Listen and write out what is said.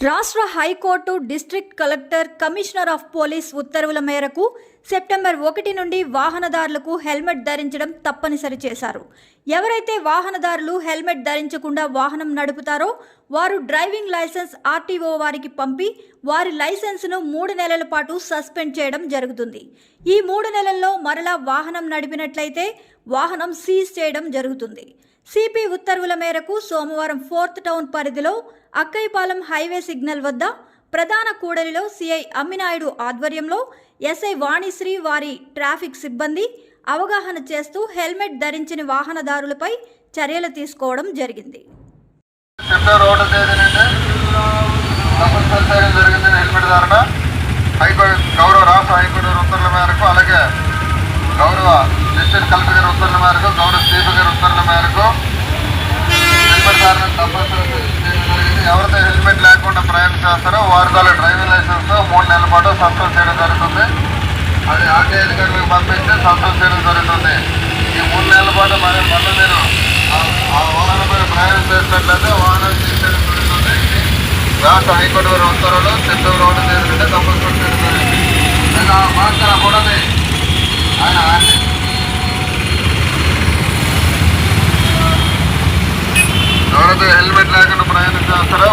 రాష్ట్ర high court district collector commissioner of police ఉత్తర్వుల మేరకు సెప్టెంబర్ ఒకటి నుండి వాహనదారులకు హెల్మెట్ ధరించడం తప్పనిసరి చేశారు. ఎవరైతే వాహనదారులు హెల్మెట్ ధరించకుండా వాహనం నడుపుతారో వారు డ్రైవింగ్ లైసెన్స్ ఆర్టీఓ వారికి పంపి వారి లైసెన్స్ను మూడు నెలల పాటు సస్పెండ్ చేయడం జరుగుతుంది. ఈ మూడు నెలల్లో మరలా వాహనం నడిపినట్లయితే వాహనం సీజ్ చేయడం జరుగుతుంది. సిపి ఉత్తర్వుల మేరకు సోమవారం ఫోర్త్ టౌన్ పరిధిలో అక్కైపాలెం హైవే సిగ్నల్ వద్ద ప్రధాన కూడలిలో సిఐ అమ్మినాయుడు ఆధ్వర్యంలో ఎస్ఐ వాణిశ్రీ వారి ట్రాఫిక్ సిబ్బంది అవగాహన చేస్తూ హెల్మెట్ ధరించిన వాహనదారులపై చర్యలు తీసుకోవడం జరిగింది. హెల్మెట్ గౌరవ రాష్ట్ర హైకోర్టు ఉత్తర్వుల మేరకు అలాగే గౌరవ డిస్ట్రిక్ట్ కలెక్టర్ గారి ఉత్తర్వుల మేరకు గౌరవ స్పీకర్ గారి ఉత్తర్వుల మేరకు హెల్మెట్ ధారణ తప్పనిసరి ఎవరైతే హెల్మెట్ లేకుండా ప్రయాణం చేస్తారో వారి వాళ్ళ డ్రైవింగ్ లైసెన్స్ మూడు నెలల పాటు సస్పెండ్ చేయడం జరుగుతుంది. అది ఆర్టీఐ అధికారులకు పంపిస్తే సంతోష చేయడం జరుగుతుంది. ఈ మూడు నెలల పాటు మరి మళ్ళీ మీరు ఆ- వాహనం వాహనంపై ప్రయాణం చేసినట్లయితే వాహనం తీసేయడం జరుగుతుంది. రాష్ట్ర హైకోర్టు వారి ఉత్తర్వులు చిత్తూరు రోడ్డు తీసుకుంటే నుండి తప్పనిసరి చేయడం జరిగింది నేను ఆ మాస్టర్ కూడా ఆయన ఆయన. ఎవరైతే హెల్మెట్ లేకుండా ప్రయాణం చేస్తారో